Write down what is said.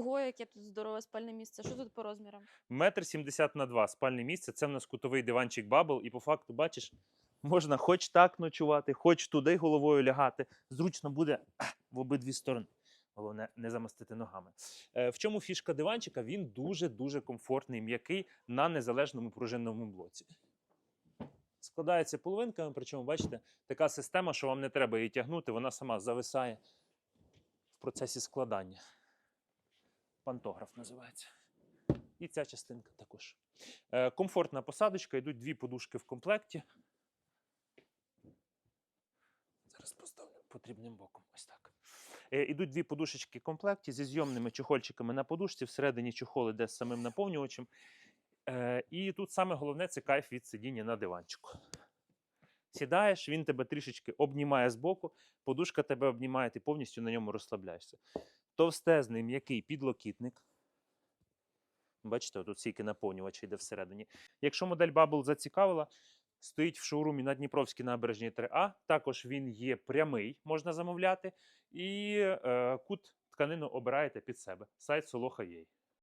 Ого, яке тут здорове спальне місце. Що тут по розмірам? Метр сімдесят на два спальне місце. Це в нас кутовий диванчик бабл. І по факту, бачиш, можна хоч так ночувати, хоч туди головою лягати. Зручно буде в обидві сторони. Головне, не замастити ногами. Е, в чому фішка диванчика? Він дуже-дуже комфортний, м'який на незалежному пружинному блоці. Складається половинками, причому, бачите, така система, що вам не треба її тягнути, вона сама зависає в процесі складання. Пантограф називається. І ця частинка також. Е, комфортна посадочка, йдуть дві подушки в комплекті. Зараз поставлю потрібним боком. Ось так. Е, ідуть дві подушечки в комплекті зі зйомними чохольчиками на подушці. Всередині чохол іде з самим наповнювачем. Е, і тут саме головне це кайф від сидіння на диванчику. Сідаєш, він тебе трішечки обнімає збоку, подушка тебе обнімає, ти повністю на ньому розслабляєшся. Товстезний м'який підлокітник. Бачите, тут стільки наповнювачів йде всередині. Якщо модель Bubble зацікавила, стоїть в шоурумі на Дніпровській набережній 3А. Також він є прямий, можна замовляти. І е, кут тканину обираєте під себе. Сайт Soloha.ua.